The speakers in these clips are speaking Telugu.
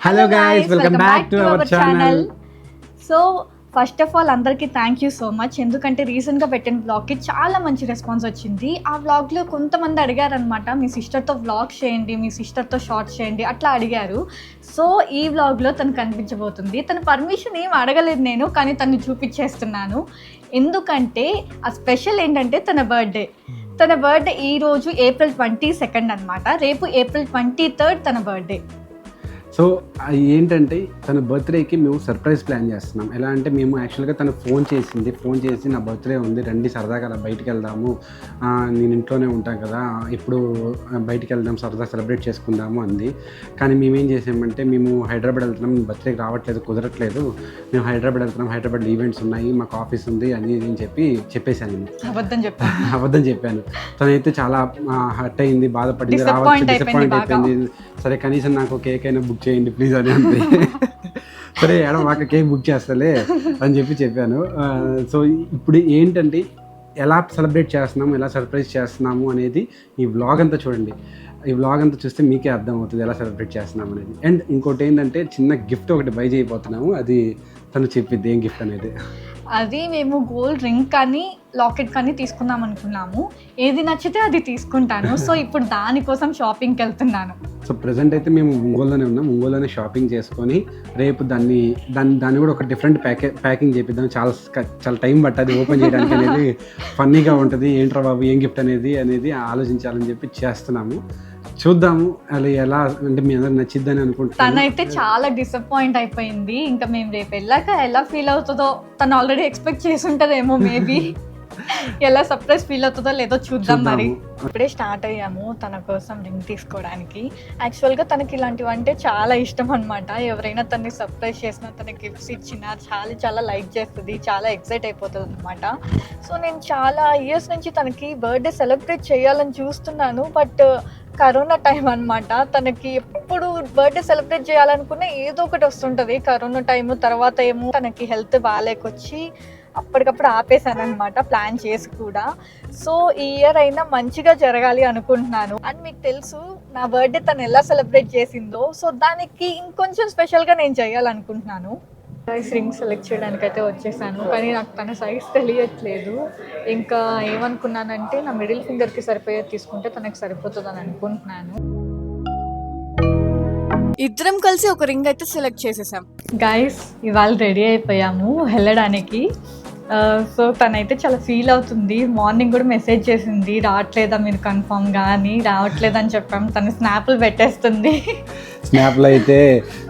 Hello guys welcome back to our channel so first of all అందరికీ థ్యాంక్ యూ సో మచ్ ఎందుకంటే రీసెంట్గా పెట్టిన బ్లాగ్కి చాలా మంచి రెస్పాన్స్ వచ్చింది. ఆ వ్లాగ్లో కొంతమంది అడిగారనమాట మీ సిస్టర్తో వ్లాగ్ చేయండి మీ సిస్టర్తో షార్ట్స్ చేయండి అట్లా అడిగారు. సో ఈ వ్లాగ్లో తను కనిపించబోతుంది. తన పర్మిషన్ ఏం అడగలేదు నేను కానీ తను చూపించేస్తున్నాను. ఎందుకంటే ఆ స్పెషల్ ఏంటంటే తన బర్త్డే తన బర్త్డే ఈ రోజు ఏప్రిల్ ట్వంటీ సెకండ్ అనమాట రేపు ఏప్రిల్ ట్వంటీ థర్డ్ తన బర్త్డే సో అది ఏంటంటే తన బర్త్డేకి మేము సర్ప్రైజ్ ప్లాన్ చేస్తున్నాం. ఎలా అంటే మేము యాక్చువల్గా తను ఫోన్ చేసింది. ఫోన్ చేసి నా బర్త్డే ఉంది రండి సరదాగా అలా బయటికి వెళ్దాము. నేను ఇంట్లోనే ఉంటాను కదా ఇప్పుడు బయటికి వెళ్దాం సరదా సెలబ్రేట్ చేసుకుందాము అంది. కానీ మేమేం చేసామంటే మేము హైదరాబాద్ వెళ్తున్నాం బర్త్డేకి రావట్లేదు కుదరట్లేదు. మేము హైదరాబాద్ వెళ్తున్నాం హైదరాబాద్ ఈవెంట్స్ ఉన్నాయి మాకు ఆఫీస్ ఉంది అని ఇది అని చెప్పి చెప్పేశాను నేను. అబద్ధం చెప్పాను అబద్ధం చెప్పాను. తనైతే చాలా హర్ట్ అయింది బాధపడింది రావచ్చు డిసప్పాయింట్. అయిపోయింది. సరే కనీసం నాకు కేక్ అయినా బుక్ చేయండి ప్లీజ్ అని అంది. సరే ఏడ మాకు కేక్ బుక్ చేస్తలే అని చెప్పి చెప్పాను. సో ఇప్పుడు ఏంటంటే ఎలా సెలబ్రేట్ చేస్తున్నాము ఎలా సర్ప్రైజ్ చేస్తున్నాము అనేది ఈ వ్లాగ్ అంతా చూడండి. ఈ వ్లాగ్ అంతా చూస్తే మీకే అర్థమవుతుంది ఎలా సెలబ్రేట్ చేస్తున్నాం అనేది. అండ్ ఇంకోటి ఏంటంటే చిన్న గిఫ్ట్ ఒకటి బై చేయబోతున్నాము. అది తను చెప్పిద్ది ఏం గిఫ్ట్ అనేది. అది మేము గోల్డ్ రింగ్ కానీ లాకెట్ కానీ తీసుకుందాం అనుకున్నాము. ఏది నచ్చితే అది తీసుకుంటాను. సో ఇప్పుడు దానికోసం షాపింగ్కి వెళ్తున్నాను. సో ప్రజెంట్ అయితే మేము ఒంగోలులోనే ఉన్నాం. ఒంగోలులోనే షాపింగ్ చేసుకొని రేపు దాన్ని దాన్ని దాన్ని కూడా ఒక డిఫరెంట్ ప్యాకే ప్యాకింగ్ చేపిద్దాం. చాలా చాలా టైం పట్టది ఓపెన్ చేయడానికి అనేది. ఫన్నీగా ఉంటుంది. ఏంట్రా బాబు ఏం గిఫ్ట్ అనేది అనేది ఆలోచించాలని చెప్పి చేస్తున్నాము. చూద్దాము. అది ఎలా అంటే మీ అందరికి నచ్చిద్దని అనుకుంటున్నాను. తనైతే చాలా డిసప్పాయింట్ అయిపోయింది. ఇంకా మేము రేపు వెళ్ళాక ఎలా ఫీల్ అవుతుందో తను ఆల్రెడీ ఎక్స్పెక్ట్ చేసి ఉంటుందేమో మేబీ ఎలా సర్ప్రైజ్ ఫీల్ అవుతుందో లేదో చూద్దాం మరి. ఇప్పుడే స్టార్ట్ అయ్యాము తన కోసం రింగ్ తీసుకోవడానికి. యాక్చువల్గా తనకి ఇలాంటివి అంటే చాలా ఇష్టం అనమాట ఎవరైనా తనని సర్ప్రైజ్ చేసినా తన గిఫ్ట్స్ ఇచ్చినా చాలా చాలా లైక్ చేస్తుంది చాలా ఎక్సైట్ అయిపోతుంది అనమాట సో నేను చాలా ఇయర్స్ నుంచి తనకి బర్త్డే సెలబ్రేట్ చేయాలని చూస్తున్నాను. బట్ కరోనా టైం అనమాట తనకి ఎప్పుడు బర్త్డే సెలబ్రేట్ చేయాలనుకున్న ఏదో ఒకటి వస్తుంటది. కరోనా టైం తర్వాత ఏమో తనకి హెల్త్ బాగాలేకొచ్చి అప్పటికప్పుడు ఆపేశాను అనమాట ప్లాన్ చేసి కూడా. సో ఈ ఇయర్ అయినా మంచిగా జరగాలి అనుకుంటున్నాను. అండ్ మీకు తెలుసు నా బర్త్డే తను ఎలా సెలబ్రేట్ చేసిందో. సో దానికి ఇంకొంచెం స్పెషల్గా నేను చేయాలనుకుంటున్నాను. సైజ్ రింగ్ సెలెక్ట్ చేయడానికి అయితే వచ్చేసాను కానీ నాకు తన సైజ్ తెలియట్లేదు. ఇంకా ఏమనుకున్నానంటే నా మిడిల్ ఫింగర్కి సరిపోయేది తీసుకుంటే తనకి సరిపోతుందని అనుకుంటున్నాను. ఇద్దరం కలిసి ఒక రింగ్ అయితే సెలెక్ట్ చేసేసాం. గైస్ ఇవాళ రెడీ అయిపోయాము వెళ్ళడానికి సో తనైతే చాలా ఫీల్ అవుతుంది. మార్నింగ్ కూడా మెసేజ్ చేసింది రావట్లేదా మీరు కన్ఫామ్ కానీ రావట్లేదని చెప్పాం. తను స్నాప్లు పెట్టేస్తుంది. స్నాప్లో అయితే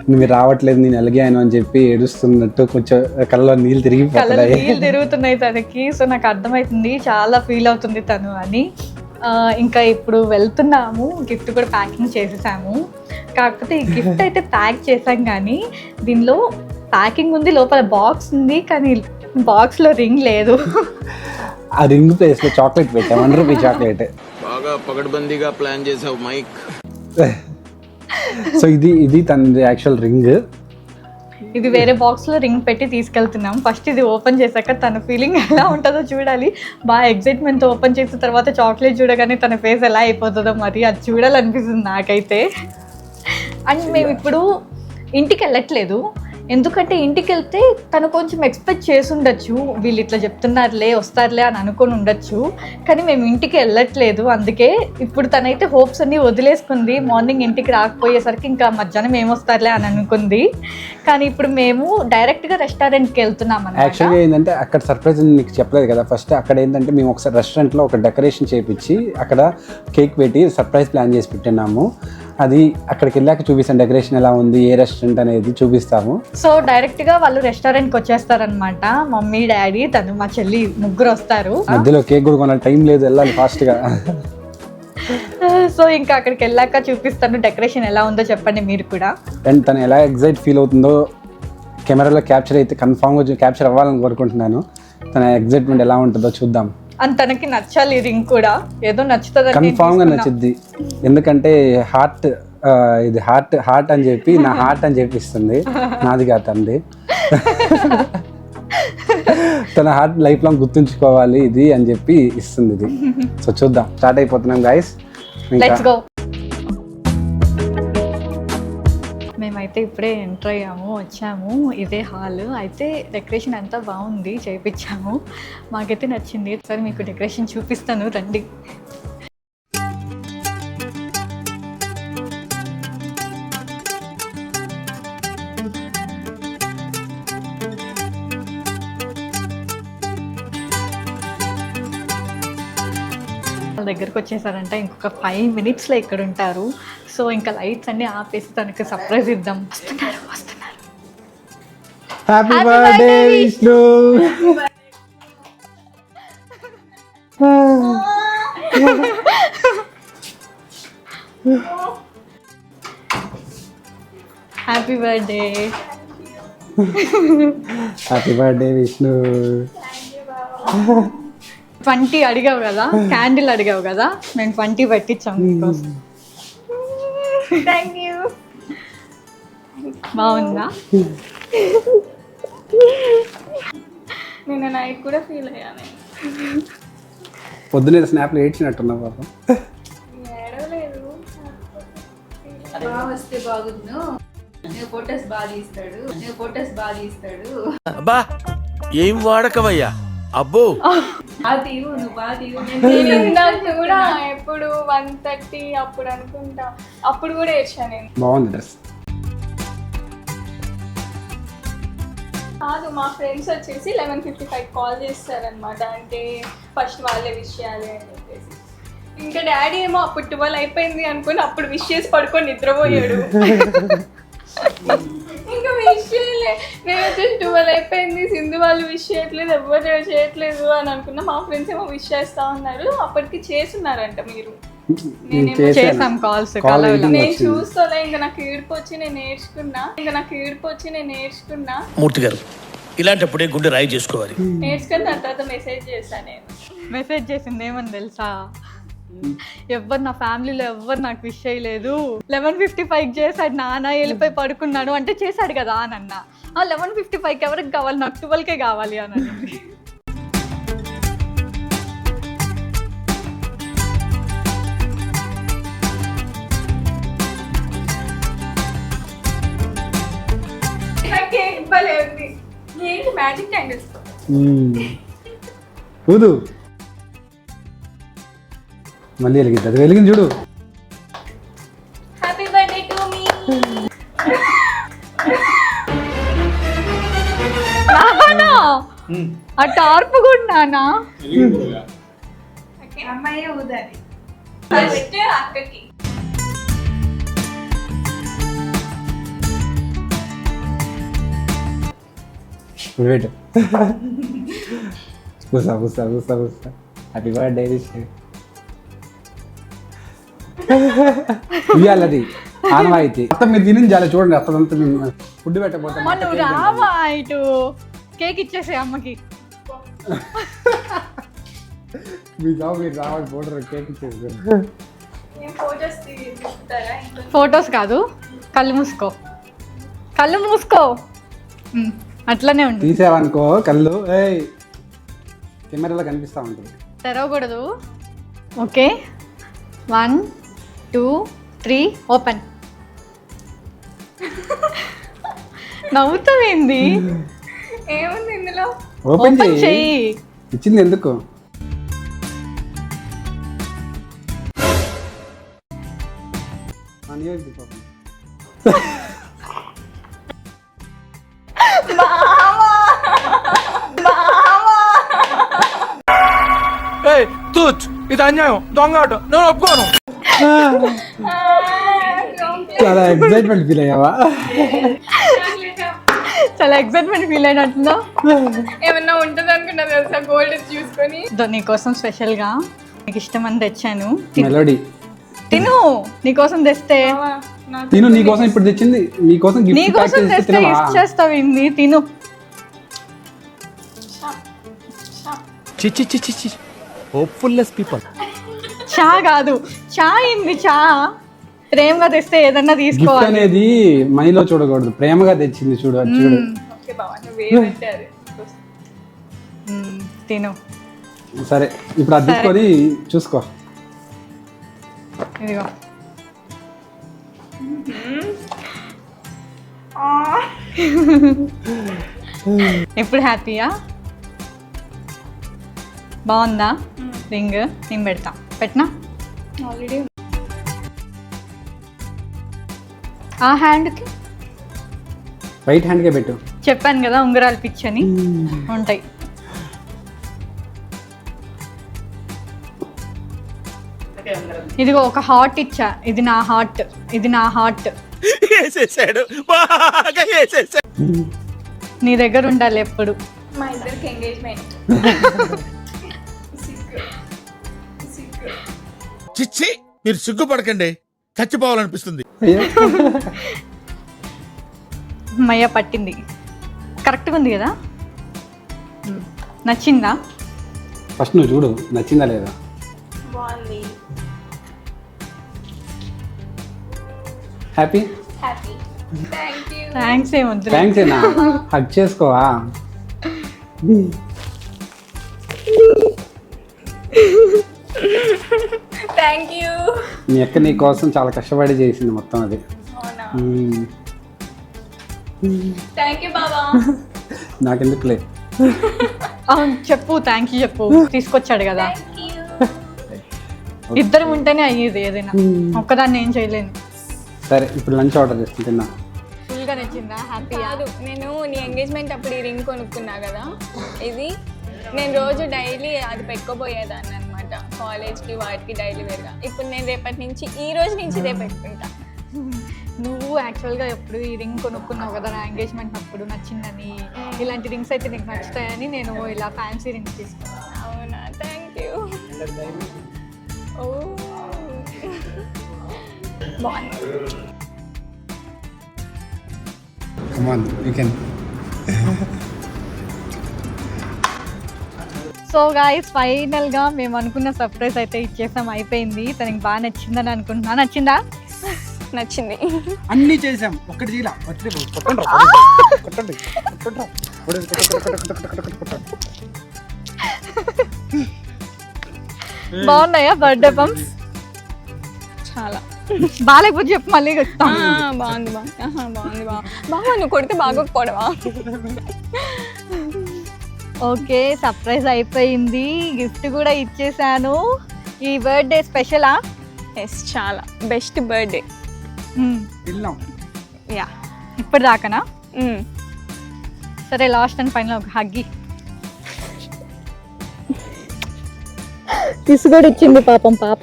నువ్వు రావట్లేదు నేను ఎలిగాను అని చెప్పి ఏడుస్తున్నట్టు కొంచెం కళ్ళలో నీళ్ళు తిరిగిపోతున్నాయి. నీళ్ళు తిరుగుతున్నాయి తనకి. సో నాకు అర్థమవుతుంది చాలా ఫీల్ అవుతుంది తను అని. ఇంకా ఇప్పుడు వెళ్తున్నాము. గిఫ్ట్ కూడా ప్యాకింగ్ చేసేసాము. కాకపోతే ఈ గిఫ్ట్ అయితే ప్యాక్ చేసాం కానీ దీనిలో ప్యాకింగ్ ఉంది లోపల బాక్స్ ఉంది కానీ బాక్స్లో రింగ్ లేదు. ఆ రింగ్ ప్లేస్లో చాక్లెట్ పెట్టాం. One rupee chocolate. బాగా పగడ్బందీగా ప్లాన్ చేసావు మైక్. సో ఇది ఇది తన యాక్చువల్ రింగ్. ఇది వేరే బాక్స్లో రింగ్ పెట్టి తీసుకెళ్తున్నాం. ఫస్ట్ ఇది ఓపెన్ చేశాక తన ఫీలింగ్ ఎలా ఉంటుందో చూడాలి. బాగా ఎగ్జైట్మెంట్తో ఓపెన్ చేసిన తర్వాత చాక్లెట్ చూడగానే తన ఫేస్ ఎలా అయిపోతుందో మరి అది చూడాలనిపిస్తుంది నాకైతే. అండ్ మేము ఇప్పుడు ఇంటికి వెళ్ళట్లేదు. ఎందుకంటే ఇంటికి వెళ్తే తను కొంచెం ఎక్స్పెక్ట్ చేసి ఉండొచ్చు వీళ్ళు ఇట్లా చెప్తున్నారులే వస్తారులే అని అనుకొని ఉండొచ్చు. కానీ మేము ఇంటికి వెళ్ళట్లేదు. అందుకే ఇప్పుడు తనైతే హోప్స్ అన్ని వదిలేసుకుంది. మార్నింగ్ ఇంటికి రాకపోయేసరికి ఇంకా మధ్యాహ్నం ఏమొస్తారులే అని అనుకుంది. కానీ ఇప్పుడు మేము డైరెక్ట్గా రెస్టారెంట్కి వెళ్తున్నాం యాక్చువల్గా ఏంటంటే అక్కడ సర్ప్రైజ్ నీకు చెప్పలేదు కదా. ఫస్ట్ అక్కడ ఏంటంటే మేము ఒకసారి రెస్టారెంట్లో ఒక డెకరేషన్ చేపించి అక్కడ కేక్ పెట్టి సర్ప్రైజ్ ప్లాన్ చేసి పెట్టినాము. అది అక్కడికి వెళ్ళాక చూపిస్తాం డెకరేషన్ ఎలా ఉంది ఏ రెస్టారెంట్ అనేది చూపిస్తాము. సో డైరెక్ట్గా వాళ్ళు రెస్టారెంట్కి వచ్చేస్తారనమాట. మమ్మీ డాడీ తను మా చెల్లి ముగ్గురు వస్తారు. మధ్యలో కేక్ కూడా కొనాలి. టైం లేదు వెళ్ళాలి ఫాస్ట్గా. సో ఇంకా అక్కడికి వెళ్ళాక చూపిస్తాను. డెకరేషన్ ఎలా ఉందో చెప్పండి మీరు కూడా. అండ్ తను ఎలా ఎగ్జైట్ ఫీల్ అవుతుందో కెమెరాలో క్యాప్చర్ అయితే కన్ఫామ్గా క్యాప్చర్ అవ్వాలని కోరుకుంటున్నాను. తన ఎగ్జైట్మెంట్ ఎలా ఉంటుందో చూద్దాం. అండ్ తనకి నచ్చాలి రింగ్ కూడా. ఏదో నచ్చుతుంది కన్ఫామ్గా నచ్చుద్ది. ఎందుకంటే హార్ట్ ఇది హార్ట్ హార్ట్ అని చెప్పి నా హార్ట్ అని చెప్పిస్తుంది. నాది కాదు తంది తన హార్ట్ లైఫ్ లాంగ్ గుర్తుంచుకోవాలి ఇది అని చెప్పి ఇస్తుంది ఇది. సో చూద్దాం. స్టార్ట్ అయిపోతున్నాం గాయస్ ఇంకా అయితే ఇప్పుడే ఎంటర్ అయ్యాము వచ్చాము. ఇదే హాల్ అయితే డెకరేషన్ అంతా బాగుంది చేయించాము మాకైతే నచ్చింది. ఒకసారి మీకు డెకరేషన్ చూపిస్తాను రండి. వాళ్ళ దగ్గరకు వచ్చేసారంట. ఇంకొక ఫైవ్ మినిట్స్లో ఇక్కడ ఉంటారు. సో ఇంకా లైట్స్ అన్ని ఆపేసి తనకి సర్ప్రైజ్ ఇద్దాం. వస్తున్నారు వస్తున్నారు. Happy birthday Vishnu happy birthday happy birthday Vishnu twenty అడిగావు కదా క్యాండిల్ అడిగావు కదా మేము ట్వంటీ పెట్టించాం నీకోసం థ్యాంక్ యూ బాగుందా? నిన్న నైట్ కూడా ఫీల్ అయ్యాను. పొద్దునే స్నాప్లు ఏడ్చినట్టున్నావు పాపం. ఏడవలేదు. బాగా వస్తే బాగుండు. నువ్వు ఫొటోస్ బాగా తీస్తాడు. నువ్వు ఫొటోస్ బాగా తీస్తాడు. అబ్బా ఏం వాడకవయ్యా? అబ్బో. తీవు నువ్వు బాగా కూడా ఎప్పుడు వన్ థర్టీ అప్పుడు అనుకుంటా. అప్పుడు కూడా ఏడ్చా నేను. బాగుంది డ్రెస్. కాదు మా ఫ్రెండ్స్ వచ్చేసి లెవెన్ ఫిఫ్టీ ఫైవ్ కాల్ చేస్తారనమాట అంటే ఫస్ట్ వాళ్ళే విష్ చేయాలి అని చెప్పేసి. ఇంకా డాడీ ఏమో అప్పుడు ట్వెల్వ్ అయిపోయింది అనుకుని అప్పుడు విష్ చేసి పడుకొని నిద్రపోయాడు. ఇంకా విష్ చేయలే నేను వచ్చేసి ట్వెల్వ్ అయిపోయింది. సింధు వాళ్ళు విష్ చేయట్లేదు ఎవరు చేయట్లేదు అని అనుకున్నా. మా ఫ్రెండ్స్ ఏమో విష్ చేస్తా ఉన్నారు. అప్పటికి చేస్తున్నారంట మీరు. చేసాం కాల్స్. నేను వచ్చింది. చూస్తాలే ఇంకా నాకు ఏడుపు వచ్చి నేను నేర్చుకున్నా ఇంకా నాకు ఏడుపు వచ్చి నేను నేర్చుకున్నా మూర్తి గారు ఇలాంటప్పుడే గుండె రాయి చేసుకోవాలి. నేర్చుకుని దాని తర్వాత మెసేజ్ చేశాను నేను. మెసేజ్ చేసింది ఏమని తెలుసా? ఎవ్వరు నా ఫ్యామిలీలో ఎవ్వరు నాకు విష్ చేయలేదు. లెవెన్ ఫిఫ్టీ ఫైవ్ చేశాడు నాన్న వెళ్ళిపోయి పడుకున్నాడు అంటే చేశాడు కదా అని అన్న. లెవెన్ ఫిఫ్టీ ఫైవ్కి ఎవరికి కావాలి? నాకు ట్వెల్వ్కే కావాలి అని అన్నది ఏంటి మ్యాజిక్ క్యాండిల్స్ ఊదు. మళ్ళీ వెలిగింది. అది వెలిగింది చూడు. హ్యాపీ బర్త్డే టు మీ నానా? ఆ టార్ప్ కూడా నానా? అమ్మాయి ఊదాలి. పెట్టే అక్కకి. వెయిట్ కూసా కూసా కూసా కూసా హ్యాపీ బర్త్డే విష్ణు ఇవ్వాలది ఆనవాయితీ మొత్తం మీరు తిని చాలా చూడండి అసలంతా మేము ఫుడ్ పెట్టకపోతే అమ్మ నువ్వు రావా ఇటు కేక్ ఇచ్చేసే అమ్మకి. మీ జాబ్ మీరు రావాలి ఫోటో కేక్ ఇచ్చేసి. ఫొటోస్ కాదు కళ్ళు మూసుకో. కళ్ళు మూసుకో. ఉమ్, అట్లనే ఉండు. తీసావనుకో కళ్ళు ఏయ్ కెమెరాలో కనిపిస్తూ ఉంటుంది. తెరవకూడదు. Okay. One two three open. నవ్వుతావేంది? ఏముంది ఇందులో? ఓపెన్ ఓపెన్ చేయి. చెయ్యి ఇచ్చింది ఎందుకు? ఇది అన్యాయం. దొంగ నేను ఒప్పుకోను. చాలా ఎక్సైట్మెంట్ ఫీల్ అయ్యావా? చాలా ఎక్సైట్మెంట్ ఫీల్ అయినట్టుందా ఏమన్నా ఉంటుంది అనుకున్నా తెలుసా? గోల్డ్ చూసుకొని. దో నీకోసం స్పెషల్గా నీకు ఇష్టమని తెచ్చాను. తి- మెలోడీ తిను నీకోసం తెస్తే. తిను నీకోసం ఇప్పుడు తెచ్చింది. నీకోసం నీకోసం తెస్తే తినవా? గిఫ్ట్ చేస్తావు ఇంది తిను. చిచ్చి చిచ్చి చిచ్చి హోప్ఫుల్లెస్ పీపుల్ చా కాదు. చా ఇంది చా? ప్రేమగా తెస్తే ఏదన్నా గిఫ్ట్ తీసుకోవాలి. అనేది మనీలో చూడకూడదు. ప్రేమగా తెచ్చింది చూడు అది చూడు. ఓకే బావా నువ్వు ఏమంటే అది మ్మ్, తిను. సరే ఇప్పుడు అది తీసుకొని చూసుకో. ఇదిగో. ఎప్పుడు హ్యాపీయా? బాగుందా? రింగ్ నేను పెడతా. పెట్టనా? ఆల్రెడీ ఆ హ్యాండ్కి? రైట్ హ్యాండ్కే పెట్టు. చెప్పాను కదా ఉంగరాలు పిచ్ అని. ఉంటాయి. ఇదిగో ఒక హార్ట్ ఇచ్చా. ఇది నా హార్ట్. ఇది నా హార్ట్. నీ దగ్గర ఉండాలి ఎప్పుడు. మా ఇద్దరికి ఎంగేజ్మెంట్ చిచ్చి మీరు సిగ్గుపడకండి. చచ్చిపోవాలనిపిస్తుంది. మయ్య పట్టింది. కరెక్ట్గా ఉంది కదా? నచ్చిందా? ఫస్ట్ నువ్వు చూడు నచ్చిందా లేదా? బాగుంది. హ్యాపీ థ్యాంక్స్ ఏమొద్దు థ్యాంక్స్ ఏనా? హక్ చేసుకోవా? థ్యాంక్ యూ మీ అక్క నీ కోసం చాలా కష్టపడి చేసింది మొత్తం అది. థ్యాంక్ యూ బాబా నాకెందుకులే. అవును చెప్పు థ్యాంక్ యూ చెప్పు. తీసుకొచ్చాడు కదా. ఇద్దరు ఉంటేనే అయ్యేది ఏదైనా. ఒక్కదాన్ని ఏం చేయలేను. సరే ఇప్పుడు లంచ్ ఆర్డర్ చేసుకుని తిన్నా. ఫుల్గా నచ్చిందా? హ్యాపీయా కాదు నేను నీ ఎంగేజ్మెంట్ అప్పుడు ఈ రింగ్ కొనుక్కున్నా కదా. ఇది నేను రోజు డైలీ అది పెట్టుకోబోయేదాన్ని కాలేజ్కి వాటికి డైలీ వేరుగా. ఇప్పుడు నేను రేపటి నుంచి ఈ రోజు నుంచి ఇదే పెట్టుకుంటా. నువ్వు యాక్చువల్గా ఎప్పుడు ఈ రింగ్ కొనుక్కున్నావు కదా నా ఎంగేజ్మెంట్ అప్పుడు నచ్చిందని? ఇలాంటి రింగ్స్ అయితే నీకు నచ్చుతాయని నేను ఇలా ఫ్యాన్సీ రింగ్స్ తీసుకున్నాను. అవునా? థ్యాంక్ యూ ఓ. బాగుంది. Come on you can so guys ఫైనల్గా మేము అనుకున్న సర్ప్రైజ్ అయితే ఇచ్చేసాం అయిపోయింది తనకి బాగా నచ్చిందని అనుకుంటున్నా నచ్చిందా నచ్చింది అన్నీ చేసాం ఒక్కటి చేయలా కొట్టండి కొట్టండి బాగున్నాయా బర్త్డే పంప్స్ చాలా బాగాలేకపోతే చెప్పు మళ్ళీ చెప్తాం ఆ, బాగుంది బాగుంది బాగుంది బా బాగా నువ్వు కొడితే బాగోకపోవడమా ఓకే సర్ప్రైజ్ అయిపోయింది. గిఫ్ట్ కూడా ఇచ్చేసాను. ఈ బర్త్డే స్పెషలా? ఎస్ చాలా. Best birthday. వెళ్ళాం యా. ఇప్పుడు దాకానా? సరే లాస్ట్ అండ్ ఫైనల్ ఒక హగ్గి తీసుకొని ఇచ్చింది పాపం పాప.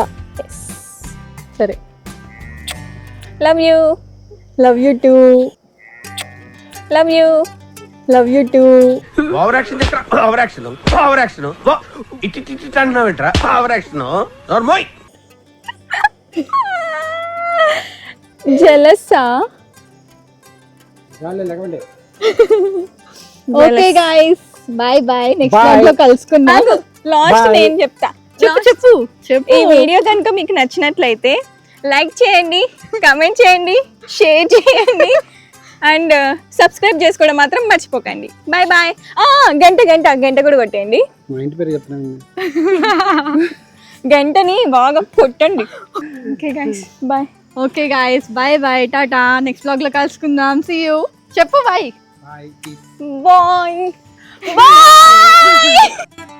సరే. Love you love you too love you love you too over action over action over action ఇట్టి ఇట్టి ఓవర్ యాక్షన్ నోర్మోయ్ జలసా okay guys bye bye next Bye. దాంట్లో కలుసుకుందాం. లాస్ట్. నేను చెప్తా. చెప్పు చెప్పు. చెప్పు. ఈ వీడియో కనుక మీకు నచ్చినట్లయితే లైక్ చేయండి కమెంట్ చేయండి షేర్ చేయండి. అండ్ సబ్స్క్రైబ్ చేసుకోవడం మాత్రం మర్చిపోకండి. బాయ్ బాయ్ గంట గంట గంట కూడా కొట్టేయండి. మా ఇంటి పేరు చెప్తున్నాను గంటని బాగా కొట్టండి. Okay guys bye okay guys bye bye tata next బ్లాగ్లో కలుసుకుందాం. సీ యూ చెప్పు బాయ్ బాయ్ బాయ్ బాయ్